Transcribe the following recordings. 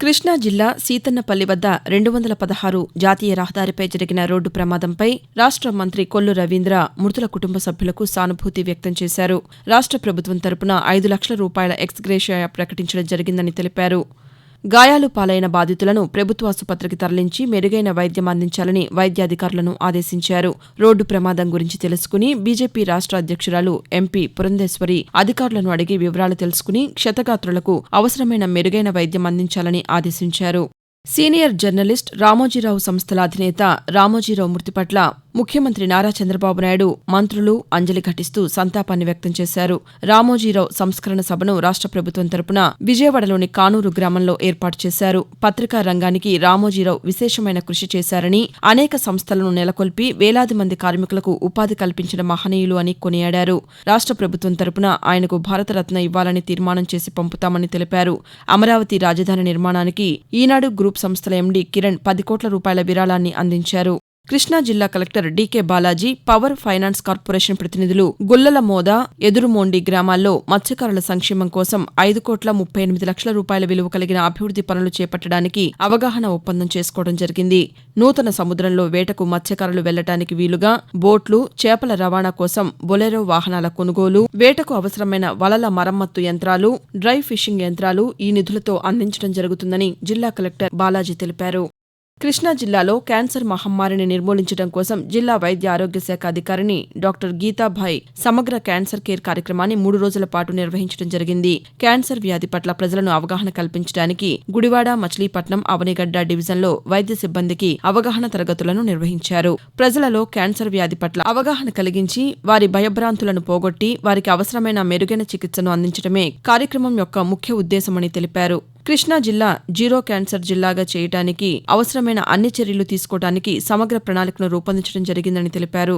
కృష్ణా జిల్లా సీతన్నపల్లి వద్ద రెండు వందల పదహారు జాతీయ రహదారిపై జరిగిన రోడ్డు ప్రమాదంపై రాష్ట మంత్రి కొల్లు రవీంద్ర మృతుల కుటుంబ సభ్యులకు సానుభూతి వ్యక్తం చేశారు. రాష్ట ప్రభుత్వం తరపున ఐదు లక్షల రూపాయల ఎక్స్గ్రేషియా ప్రకటించడం జరిగిందని తెలిపారు. గాయాలు పాలైన బాధితులను ప్రభుత్వాసుపత్రికి తరలించి మెరుగైన వైద్యం అందించాలని వైద్యాధికారులను ఆదేశించారు. రోడ్డు ప్రమాదం గురించి తెలుసుకుని బీజేపీ రాష్ట అధ్యక్షురాలు ఎంపీ పురంధేశ్వరి అధికారులను అడిగి వివరాలు తెలుసుకుని క్షతగాత్రులకు అవసరమైన మెరుగైన వైద్యం అందించాలని ఆదేశించారు. సీనియర్ జర్నలిస్ట్ రామోజీరావు సంస్థల అధినేత రామోజీరావు మృతి పట్ల ముఖ్యమంత్రి నారా చంద్రబాబు నాయుడు మంత్రులు అంజలి ఘటిస్తూ సంతాపాన్ని వ్యక్తం చేశారు. రామోజీరావు సంస్కరణ సభను రాష్ట ప్రభుత్వం తరపున విజయవాడలోని కానూరు గ్రామంలో ఏర్పాటు చేశారు. పత్రికా రంగానికి రామోజీరావు విశేషమైన కృషి చేశారని అనేక సంస్థలను నెలకొల్పి వేలాది మంది కార్మికులకు ఉపాధి కల్పించిన మహనీయులు అని కొనియాడారు. రాష్ట ప్రభుత్వం తరపున ఆయనకు భారతరత్న ఇవ్వాలని తీర్మానం చేసి పంపుతామని తెలిపారు. అమరావతి రాజధాని నిర్మాణానికి ఈనాడు గ్రూప్ సంస్థల ఎండీ కిరణ్ పది కోట్ల రూపాయల విరాళాన్ని అందించారు. కృష్ణా జిల్లా collector DK Balaji power finance corporation ప్రతినిధులు గుల్లల మోద ఎదురుమోండి గ్రామాల్లో మత్స్యకారుల సంక్షేమం కోసం ఐదు కోట్ల ముప్పై ఎనిమిది లక్షల రూపాయల విలువ కలిగిన అభివృద్ది పనులు చేపట్టడానికి అవగాహన ఒప్పందం చేసుకోవడం జరిగింది. నూతన సముద్రంలో వేటకు మత్స్యకారులు వెళ్ళడానికి వీలుగా బోట్లు చేపల రవాణా కోసం బొలెరో వాహనాల కొనుగోలు వేటకు అవసరమైన వలల మరమ్మత్తు యంత్రాలు డ్రై ఫిషింగ్ యంత్రాలు ఈ నిధులతో అందించడం జరుగుతుందని జిల్లా కలెక్టర్ బాలాజీ తెలిపారు. కృష్ణా జిల్లాలో క్యాన్సర్ మహమ్మారిని నిర్మూలించడం కోసం జిల్లా వైద్య ఆరోగ్య శాఖ అధికారిని డాక్టర్ గీతాభాయ్ సమగ్ర క్యాన్సర్ కేర్ కార్యక్రమాన్ని మూడు రోజుల పాటు నిర్వహించడం జరిగింది. క్యాన్సర్ వ్యాధి పట్ల ప్రజలను అవగాహన కల్పించడానికి గుడివాడ మచిలీపట్నం అవనిగడ్డ డివిజన్లో వైద్య సిబ్బందికి అవగాహన తరగతులను నిర్వహించారు. ప్రజలలో క్యాన్సర్ వ్యాధి పట్ల అవగాహన కలిగించి వారి భయభ్రాంతులను పోగొట్టి వారికి అవసరమైన మెరుగైన చికిత్సను అందించడమే కార్యక్రమం యొక్క ముఖ్య ఉద్దేశమని తెలిపారు. కృష్ణా జిల్లా జీరో క్యాన్సర్ జిల్లాగా చేయడానికి అవసరమైన అన్ని చర్యలు తీసుకోవడానికి సమగ్ర ప్రణాళికను రూపొందించడం జరిగిందని తెలిపారు.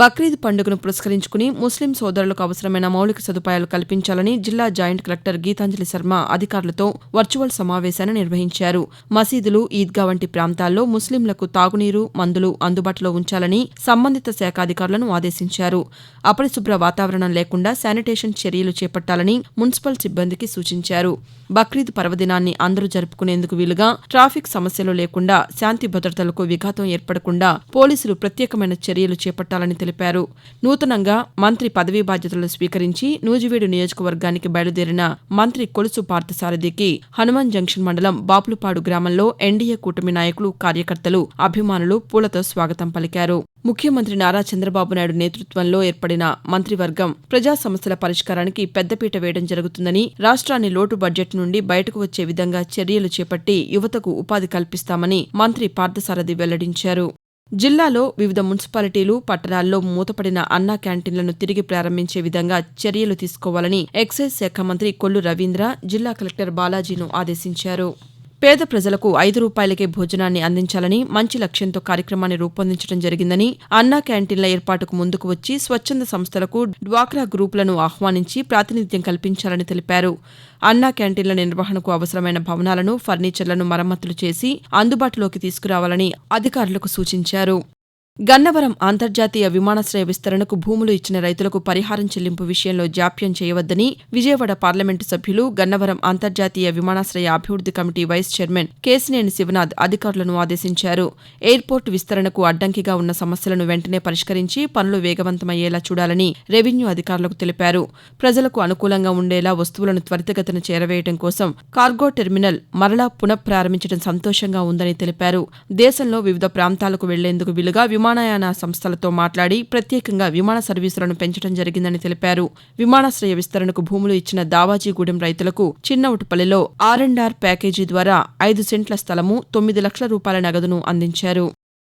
బక్రీద్ పండుగను పురస్కరించుకుని ముస్లిం సోదరులకు అవసరమైన మౌలిక సదుపాయాలు కల్పించాలని జిల్లా జాయింట్ కలెక్టర్ గీతాంజలి శర్మ అధికారులతో వర్చువల్ సమావేశాన్ని నిర్వహించారు. మసీదులు ఈద్గా వంటి ప్రాంతాల్లో ముస్లింలకు తాగునీరు మందులు అందుబాటులో ఉంచాలని సంబంధిత శాఖ అధికారులను ఆదేశించారు. అపరిశుభ్ర వాతావరణం లేకుండా శానిటేషన్ చర్యలు చేపట్టాలని మున్సిపల్ సిబ్బందికి సూచించారు. బక్రీద్ పర్వదినాన్ని అందరూ జరుపుకునేందుకు వీలుగా ట్రాఫిక్ సమస్యలు లేకుండా శాంతి భద్రతలకు విఘాతం ఏర్పడకుండా పోలీసులు ప్రత్యేకమైన చర్యలు చేపట్టాలని తెలిపారు. నూతనంగా మంత్రి పదవీ బాధ్యతలు స్వీకరించి నూజివీడు నియోజకవర్గానికి బయలుదేరిన మంత్రి కొలుసు పార్థసారథికి హనుమాన్ జంక్షన్ మండలం బాపులపాడు గ్రామంలో ఎన్డీఏ కూటమి నాయకులు కార్యకర్తలు అభిమానులు పూలతో స్వాగతం పలికారు. ముఖ్యమంత్రి నారా చంద్రబాబు నాయుడు నేతృత్వంలో ఏర్పడిన మంత్రివర్గం ప్రజా సమస్యల పరిష్కారానికి పెద్దపీట వేయడం జరుగుతుందని రాష్ట్రాన్ని లోటు బడ్జెట్ నుండి బయటకు వచ్చే విధంగా చర్యలు చేపట్టి యువతకు ఉపాధి కల్పిస్తామని మంత్రి పార్థసారథి వెల్లడించారు. జిల్లాలో వివిధ మున్సిపాలిటీలు పట్టణాల్లో మూతపడిన అన్నా క్యాంటీన్లను తిరిగి ప్రారంభించే విధంగా చర్యలు తీసుకోవాలని ఎక్సైజ్ శాఖ మంత్రి కొల్లు రవీంద్ర జిల్లా కలెక్టర్ బాలాజీను ఆదేశించారు. పేద ప్రజలకు ఐదు రూపాయలకే భోజనాన్ని అందించాలని మంచి లక్ష్యంతో కార్యక్రమాన్ని రూపొందించడం జరిగిందని అన్నా క్యాంటీన్ల ఏర్పాటుకు ముందుకు వచ్చి స్వచ్ఛంద సంస్థలకు డ్వాక్రా గ్రూపులను ఆహ్వానించి ప్రాతినిధ్యం కల్పించాలని తెలిపారు. అన్నా క్యాంటీన్ల నిర్వహణకు అవసరమైన భవనాలను ఫర్నిచర్లను మరమ్మతులు చేసి అందుబాటులోకి తీసుకురావాలని అధికారులకు సూచించారు. గన్నవరం అంతర్జాతీయ విమానాశ్రయ విస్తరణకు భూములు ఇచ్చిన రైతులకు పరిహారం చెల్లింపు విషయంలో జాప్యం చేయవద్దని విజయవాడ పార్లమెంటు సభ్యులు గన్నవరం అంతర్జాతీయ విమానాశ్రయ అభివృద్ది committee vice chairman Kesineni Sivanath అధికారులను ఆదేశించారు. ఎయిర్పోర్టు విస్తరణకు అడ్డంకిగా ఉన్న సమస్యలను వెంటనే పరిష్కరించి పనులు వేగవంతమయ్యేలా చూడాలని రెవెన్యూ అధికారులకు తెలిపారు. ప్రజలకు అనుకూలంగా ఉండేలా వస్తువులను త్వరితగతిన చేరవేయడం కోసం కార్గో టెర్మినల్ మరలా పునఃప్రారంభించడం సంతోషంగా ఉందని తెలిపారు. దేశంలో వివిధ ప్రాంతాలకు వెళ్ళేందుకు వీలుగా విమానయాన సంస్థలతో మాట్లాడి ప్రత్యేకంగా విమాన సర్వీసులను పెంచడం జరిగిందని తెలిపారు. విమానాశ్రయ విస్తరణకు భూములు ఇచ్చిన దావాజీగూడెం రైతులకు చిన్నవుటుపల్లిలో ఆర్ అండ్ ఆర్ ప్యాకేజీ ద్వారా ఐదు సెంట్ల స్థలము తొమ్మిది లక్షల రూపాయల నగదును అందించారు.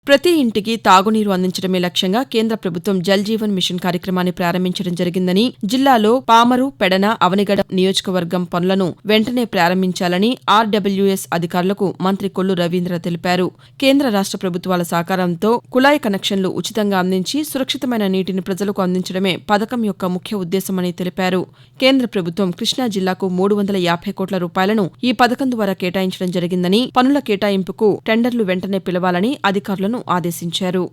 ప్రతి ఇంటికి తాగునీరు అందించడమే లక్ష్యంగా కేంద్ర ప్రభుత్వం జల్ జీవన్ మిషన్ కార్యక్రమాన్ని ప్రారంభించడం జరిగిందని జిల్లాలో పామరు పెడన అవనిగడ నియోజకవర్గం పనులను వెంటనే ప్రారంభించాలని ఆర్డబ్ల్యూఎస్ అధికారులకు మంత్రి కొల్లు రవీంద్ర తెలిపారు. కేంద్ర రాష్ట ప్రభుత్వాల సహకారంతో కుళాయి కనెక్షన్లు ఉచితంగా అందించి సురక్షితమైన నీటిని ప్రజలకు అందించడమే పథకం యొక్క ముఖ్య ఉద్దేశమని తెలిపారు. కేంద్ర ప్రభుత్వం కృష్ణా జిల్లాకు మూడు వందల యాభై కోట్ల రూపాయలను ఈ పథకం ద్వారా కేటాయించడం జరిగిందని పనుల కేటాయింపుకు టెండర్లు వెంటనే పిలవాలని అధికారులను అధికారులను ఆదేశించారు.